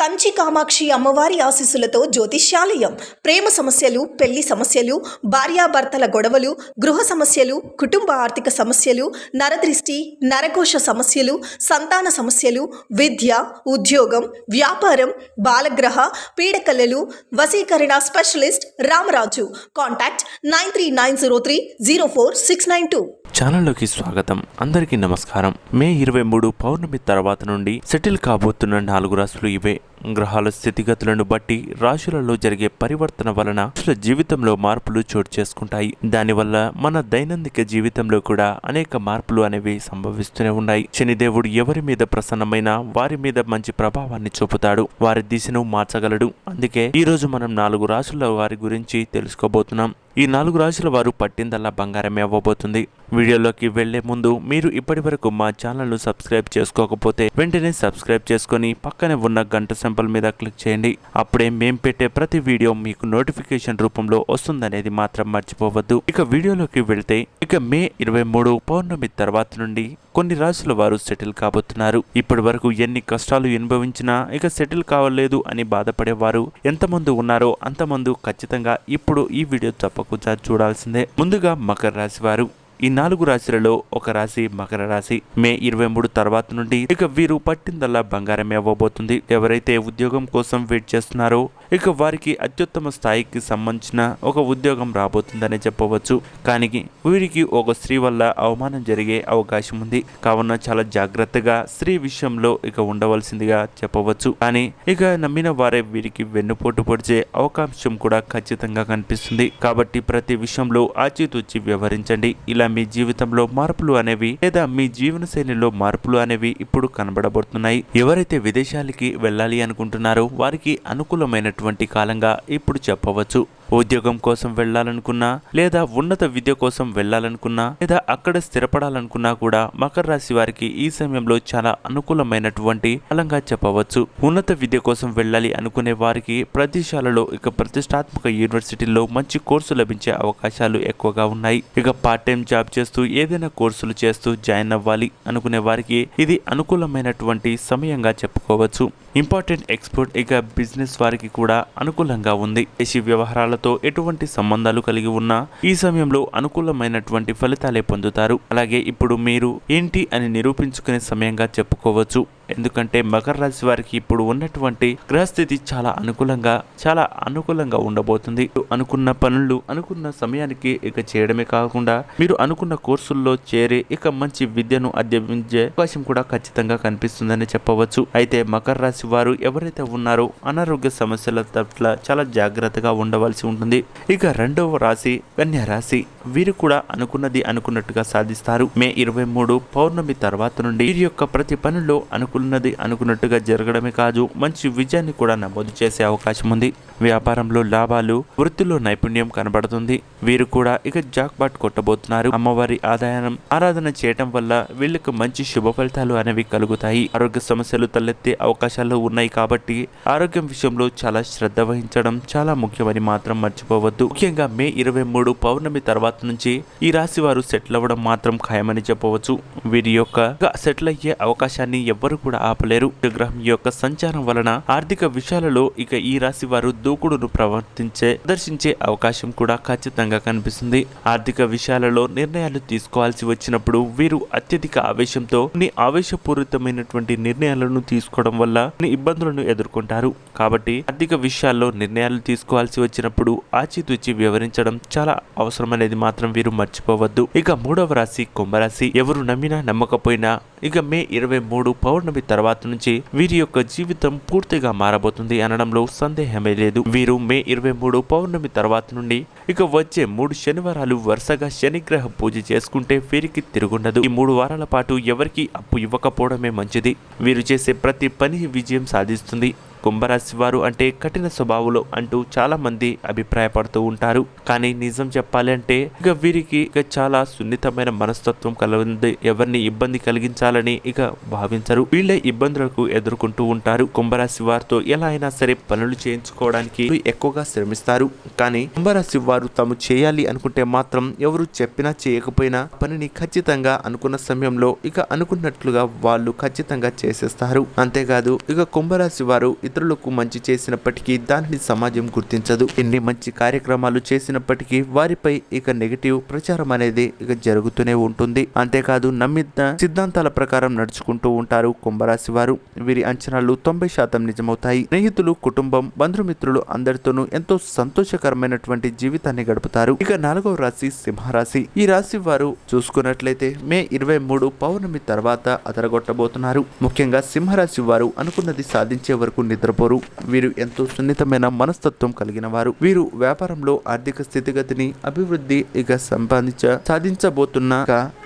కంచి కామాక్షి అమ్మవారి ఆశీస్సులతో జ్యోతిష్యాలయం. ప్రేమ సమస్యలు పెళ్ళి సమస్యలు భార్యాభర్తల గొడవలు గృహ సమస్యలు కుటుంబ ఆర్థిక సమస్యలు నరదృష్టి నరకోశ సమస్యలు సంతాన సమస్యలు విద్య ఉద్యోగం వ్యాపారం బాలగ్రహ పీడకలలు వసీకరణ specialist Ramaraju. Contact nine three nine zero three zero four six nine two. ఛానల్లోకి స్వాగతం. అందరికీ నమస్కారం. మే ఇరవై మూడు పౌర్ణమి తర్వాత నుండి సెటిల్ కాబోతున్న నాలుగు రాశులు ఇవే. గ్రహాల స్థితిగతులను బట్టి రాశులలో జరిగే పరివర్తన వలన జీవితంలో మార్పులు చోటు చేసుకుంటాయి. దానివల్ల మన దైనందిక జీవితంలో కూడా అనేక మార్పులు అనేవి సంభవిస్తూనే ఉన్నాయి. శనిదేవుడు ఎవరి మీద ప్రసన్నమైన వారి మీద మంచి ప్రభావాన్ని చూపుతాడు. వారి దిశను మార్చగలడు. అందుకే ఈరోజు మనం నాలుగు రాశుల వారి గురించి తెలుసుకోబోతున్నాం. ఈ నాలుగు రాశుల వారు పట్టిందల్లా బంగారమే అవ్వబోతుంది. వీడియోలోకి వెళ్ళే ముందు మీరు ఇప్పటి వరకు మా ఛానల్ను సబ్స్క్రైబ్ చేసుకోకపోతే వెంటనే సబ్స్క్రైబ్ చేసుకొని పక్కనే ఉన్న గంట సింబల్ మీద క్లిక్ చేయండి. అప్పుడే మేం పెట్టే ప్రతి వీడియో మీకు నోటిఫికేషన్ రూపంలో వస్తుందనేది మాత్రం మర్చిపోవద్దు. ఇక వీడియోలోకి వెళ్తే ఇక మే ఇరవై మూడు పౌర్ణమి తర్వాత నుండి కొన్ని రాశుల వారు సెటిల్ కాబోతున్నారు. ఇప్పటి వరకు ఎన్ని కష్టాలు అనుభవించినా ఇక సెటిల్ కావలేదు అని బాధపడేవారు ఎంతమంది ఉన్నారో అంతమంది ఖచ్చితంగా ఇప్పుడు ఈ వీడియో తప్పకుండా చూడాల్సిందే. ముందుగా మకర రాశి వారు. ఈ నాలుగు రాశులలో ఒక రాశి మకర రాశి. మే ఇరవై మూడు తర్వాత నుండి ఇక వీరు పట్టిందల్లా బంగారమే అవ్వబోతుంది. ఎవరైతే ఉద్యోగం కోసం వెయిట్ చేస్తున్నారో ఇక వారికి అత్యుత్తమ స్థాయికి సంబంధించిన ఒక ఉద్యోగం రాబోతుందని చెప్పవచ్చు. కానీ వీరికి ఒక స్త్రీ వల్ల అవమానం జరిగే అవకాశం ఉంది. కావున చాలా జాగ్రత్తగా స్త్రీ విషయంలో ఇక ఉండవలసిందిగా చెప్పవచ్చు. కానీ ఇక నమ్మిన వారే వీరికి వెన్నుపోటు పొడిచే అవకాశం కూడా ఖచ్చితంగా కనిపిస్తుంది. కాబట్టి ప్రతి విషయంలో ఆచితూచి వ్యవహరించండి. ఇలా మీ జీవితంలో మార్పులు అనేవి లేదా మీ జీవన శైలిలో మార్పులు అనేవి ఇప్పుడు కనబడబడుతున్నాయి. ఎవరైతే విదేశాలకి వెళ్ళాలి అనుకుంటున్నారో వారికి ఉన్నటువంటి కాలంగా ఇప్పుడు చెప్పవచ్చు. ఉద్యోగం కోసం వెళ్ళాలనుకున్నా లేదా ఉన్నత విద్య కోసం వెళ్ళాలనుకున్నా లేదా అక్కడ స్థిరపడాలనుకున్నా కూడా మకర రాశి వారికి ఈ సమయంలో చాలా అనుకూలమైనటువంటి ఫలంగా చెప్పవచ్చు. ఉన్నత విద్య కోసం వెళ్ళాలి అనుకునే వారికి ప్రదేశాలలో ఇక ప్రతిష్టాత్మక యూనివర్సిటీల్లో మంచి కోర్సు లభించే అవకాశాలు ఎక్కువగా ఉన్నాయి. ఇక పార్ట్ టైం జాబ్ చేస్తూ ఏదైనా కోర్సులు చేస్తూ జాయిన్ అవ్వాలి అనుకునే వారికి ఇది అనుకూలమైనటువంటి సమయంగా చెప్పుకోవచ్చు. ఇంపార్టెంట్ ఎక్స్పోర్ట్ ఇక బిజినెస్ వారికి కూడా అనుకూలంగా ఉంది. దేశీ వ్యక్తులతో ఎటువంటి సంబంధాలు కలిగి ఉన్నా ఈ సమయంలో అనుకూలమైనటువంటి ఫలితాలే పొందుతారు. అలాగే ఇప్పుడు మీరు ఏంటి అని నిరూపించుకునే సమయంగా చెప్పుకోవచ్చు. ఎందుకంటే మకర రాశి వారికి ఇప్పుడు ఉన్నటువంటి గ్రహస్థితి చాలా అనుకూలంగా చాలా అనుకూలంగా ఉండబోతుంది. అనుకున్న పనులు అనుకున్న సమయానికి ఇక చేయడమే కాకుండా మీరు అనుకున్న కోర్సుల్లో చేరి ఇక మంచి విద్యను అధ్యయించే అవకాశం కూడా ఖచ్చితంగా కనిపిస్తుందని చెప్పవచ్చు. అయితే మకర రాశి వారు ఎవరైతే ఉన్నారో అనారోగ్య సమస్యల పట్ల చాలా జాగ్రత్తగా ఉండవలసి ఉంటుంది. ఇక రెండవ రాశి కన్యా రాశి. వీరు కూడా అనుకున్నది అనుకున్నట్టుగా సాధిస్తారు. మే ఇరవై మూడు పౌర్ణమి తర్వాత నుండి వీరి యొక్క ప్రతి పనిలో అనుకున్నది అనుకున్నట్టుగా జరగడమే కాదు మంచి విజయాన్ని కూడా నమోదు చేసే అవకాశం ఉంది. వ్యాపారంలో లాభాలు వృత్తిలో నైపుణ్యం కనబడుతుంది. వీరు కూడా ఇక జాక్బాట్ కొట్టబోతున్నారు. అమ్మవారి ఆదాయం ఆరాధన చేయటం వల్ల వీళ్ళకు మంచి శుభ ఫలితాలు అనేవి కలుగుతాయి. ఆరోగ్య సమస్యలు తలెత్తే అవకాశాలు ఉన్నాయి కాబట్టి ఆరోగ్యం విషయంలో చాలా శ్రద్ధ వహించడం చాలా ముఖ్యమని మాత్రం మర్చిపోవద్దు. ముఖ్యంగా మే ఇరవై మూడు పౌర్ణమి తర్వాత నుంచి ఈ రాశి వారు సెటిల్ అవ్వడం మాత్రం ఖాయమని చెప్పవచ్చు. వీరి యొక్క సెటిల్ అయ్యే అవకాశాన్ని ఎవ్వరు కూడా ఆపలేరు. గ్రహం యొక్క సంచారం వలన ఆర్థిక విషయాలలో ఇక ఈ రాశి వారు దూకుడును ప్రవర్తించే ప్రదర్శించే అవకాశం కూడా ఖచ్చితంగా కనిపిస్తుంది. ఆర్థిక విషయాలలో నిర్ణయాలు తీసుకోవాల్సి వచ్చినప్పుడు వీరు అత్యధిక ఆవేశంతో కొన్ని ఆవేశపూరితమైనటువంటి నిర్ణయాలను తీసుకోవడం వల్ల కొన్ని ఇబ్బందులను ఎదుర్కొంటారు. కాబట్టి ఆర్థిక విషయాల్లో నిర్ణయాలు తీసుకోవాల్సి వచ్చినప్పుడు ఆచితూచి వివరించడం చాలా అవసరమనేది మాత్రం వీరు మర్చిపోవద్దు. ఇక మూడవ రాశి కుంభరాశి. ఎవరు నమ్మినా నమ్మకపోయినా ఇక మే ఇరవై మూడు పౌర్ణమి తర్వాత నుంచి వీరి యొక్క జీవితం పూర్తిగా మారబోతుంది అనడంలో సందేహమే లేదు. వీరు మే ఇరవై మూడు పౌర్ణమి తర్వాత నుండి ఇక వచ్చే మూడు శనివారాలు వరుసగా శనిగ్రహ పూజ చేసుకుంటే వీరికి తిరుగుండదు. ఈ మూడు వారాల పాటు ఎవరికి అప్పు ఇవ్వకపోవడమే మంచిది. వీరు చేసే ప్రతి పని విజయం సాధిస్తుంది. కుంభరాశి వారు అంటే కఠిన స్వభావులు అంటూ చాలా మంది అభిప్రాయపడుతూ ఉంటారు. కానీ నిజం చెప్పాలి అంటే ఇక వీరికి ఇక చాలా సున్నితమైన మనస్తత్వం కలది ఎవరిని ఇబ్బంది కలిగించాలని ఇక భావించరు. వీళ్ళే ఇబ్బందులకు ఎదుర్కొంటూ ఉంటారు. కుంభరాశి వారితో ఎలా అయినా సరే పనులు చేయించుకోవడానికి ఎక్కువగా శ్రమిస్తారు. కానీ కుంభరాశి వారు తాము చేయాలి అనుకుంటే మాత్రం ఎవరు చెప్పినా చేయకపోయినా పనిని ఖచ్చితంగా అనుకున్న సమయంలో ఇక అనుకున్నట్లుగా వాళ్ళు ఖచ్చితంగా చేసేస్తారు. అంతేకాదు ఇక కుంభరాశి వారు ఇతరులకు మంచి చేసినప్పటికీ దానిని సమాజం గుర్తించదు. ఎన్ని మంచి కార్యక్రమాలు చేసినప్పటికీ వారిపై ఇక నెగిటివ్ ప్రచారం అనేది ఇక జరుగుతూనే ఉంటుంది. అంతేకాదు నమ్మిన సిద్ధాంతాల ప్రకారం నడుచుకుంటూ ఉంటారు కుంభరాశి వారు. వీరి అంచనాలు తొంభై శాతం నిజమవుతాయి. స్నేహితులు కుటుంబం బంధుమిత్రులు అందరితోనూ ఎంతో సంతోషకరమైనటువంటి జీవితాన్ని గడుపుతారు. ఇక నాలుగవ రాశి సింహరాశి. ఈ రాశి వారు చూసుకున్నట్లయితే మే ఇరవై మూడు పౌర్ణమి తర్వాత అదరగొట్టబోతున్నారు. ముఖ్యంగా సింహరాశి వారు అనుకున్నది సాధించే వరకు నిద్రపోరు. వీరు ఎంతో సున్నితమైన మనస్తత్వం కలిగిన వారు. వీరు వ్యాపారంలో ఆర్థిక స్థితిగతిని అభివృద్ధి ఇక సంపాదించ సాధించబోతున్న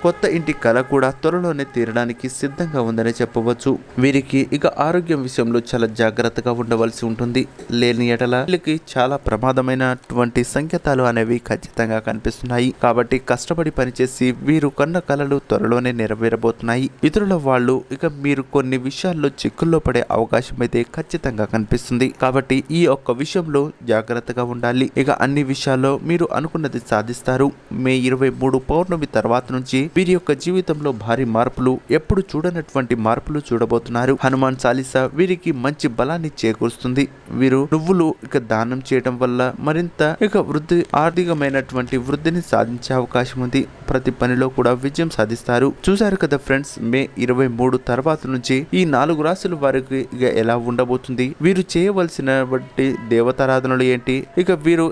కొత్త ఇంటి కళ కూడా త్వరలోనే తీరడానికి సిద్ధంగా ఉందని చెప్పవచ్చు. వీరికి ఇక ఆరోగ్యం విషయంలో చాలా జాగ్రత్తగా ఉండవలసి ఉంటుంది. లేని ఎడల వీళ్ళకి చాలా ప్రమాదమైనటువంటి సంకేతాలు అనేవి ఖచ్చితంగా కనిపిస్తున్నాయి. కాబట్టి కష్టపడి పనిచేసి వీరు కన్న కళలు త్వరలోనే నెరవేరబోతున్నాయి. ఇతరుల వాళ్ళు ఇక మీరు కొన్ని విషయాల్లో చిక్కుల్లో పడే అవకాశం అయితే ఖచ్చితంగా కనిపిస్తుంది. కాబట్టి ఈ ఒక్క విషయంలో జాగ్రత్తగా ఉండాలి. ఇక అన్ని విషయాల్లో మీరు అనుకున్నది సాధిస్తారు. మే ఇరవై మూడు పౌర్ణమి తర్వాత నుంచి వీరి యొక్క జీవితంలో భారీ మార్పులు ఎప్పుడు చూడనటువంటి మార్పులు చూడబోతున్నారు. హనుమాన్ చాలీసా వీరికి మంచి బలాన్ని చేకూరుస్తుంది. వీరు నువ్వులు ఇక దానం చేయడం వల్ల మరింత ఇక వృద్ధి ఆర్థికమైనటువంటి వృద్ధిని సాధించే అవకాశం ఉంది. ప్రతి పనిలో కూడా విజయం సాధిస్తారు. చూశారు కదా ఫ్రెండ్స్ మే ఇరవై మూడు తర్వాత నుంచి ఈ నాలుగు రాశుల వారికి ఇక ఎలా ఉండబోతుంది? వీరు చేయవలసిన బట్టి దేవతారాధనలు ఏంటి? ఇక వీరు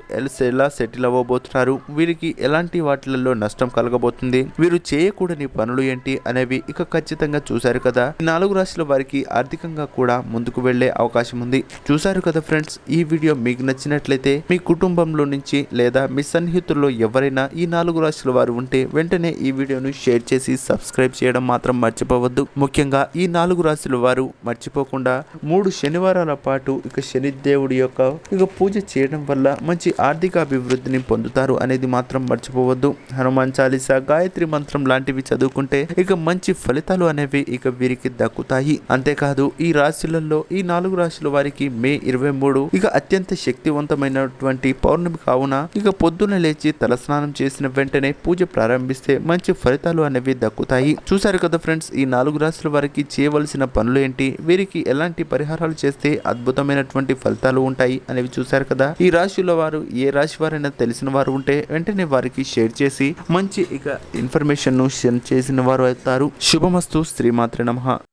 ఎలా సెటిల్ అవ్వబోతున్నారు? వీరికి ఎలాంటి వాటిలలో నష్టం కలగబోతుంది? వీరు చేయకూడని పనులు ఏంటి? అనేవి ఇక ఖచ్చితంగా చూశారు కదా. ఈ నాలుగు రాశుల వారికి ఆర్థికంగా కూడా ముందుకు వెళ్ళే అవకాశం ఉంది. చూశారు కదా ఫ్రెండ్స్ ఈ వీడియో మీకు నచ్చినట్లయితే మీ కుటుంబంలో నుంచి లేదా మీ సన్నిహితుల్లో ఎవరైనా ఈ నాలుగు రాశుల వారు ఉంటే వెంటనే ఈ వీడియోను షేర్ చేసి సబ్స్క్రైబ్ చేయడం మాత్రం మర్చిపోవద్దు. ముఖ్యంగా ఈ నాలుగు రాశుల వారు మర్చిపోకుండా మూడు శనివారాల పాటు ఇక శని దేవుడి యొక్క ఇక పూజ చేయడం వల్ల మంచి ఆర్థిక అభివృద్ధిని పొందుతారు అనేది మాత్రం మర్చిపోవద్దు. హనుమాన్ చాలీసా గాయత్రి మంత్రం లాంటివి చదువుకుంటే ఇక మంచి ఫలితాలు అనేవి ఇక వీరికి దక్కుతాయి. అంతేకాదు ఈ రాశులలో ఈ నాలుగు రాశుల వారికి మే ఇరవై మూడు ఇక అత్యంత శక్తివంతమైనటువంటి పౌర్ణమి కావున ఇక పొద్దున లేచి తలస్నానం చేసిన వెంటనే పూజ ప్రారంభిస్తే మంచి ఫలితాలు అనేవి దక్కుతాయి. చూశారు కదా ఫ్రెండ్స్ ఈ నాలుగు రాశుల వారికి చేయవలసిన పనులు ఏంటి? వీరికి ఎలాంటి పరిహారాలు చేస్తే అద్భుతమైనటువంటి ఫలితాలు ఉంటాయి అనేవి చూశారు కదా? ఈ రాశుల వారు ఏ రాశి వారైనా తెలిసిన వారు ఉంటే వెంటనే వారికి షేర్ చేసి మంచి ఇక ఇన్ఫర్మేషన్ను షేర్ చేసిన వారు అవుతారు. శుభమస్తు శ్రీమాత్రి నమ.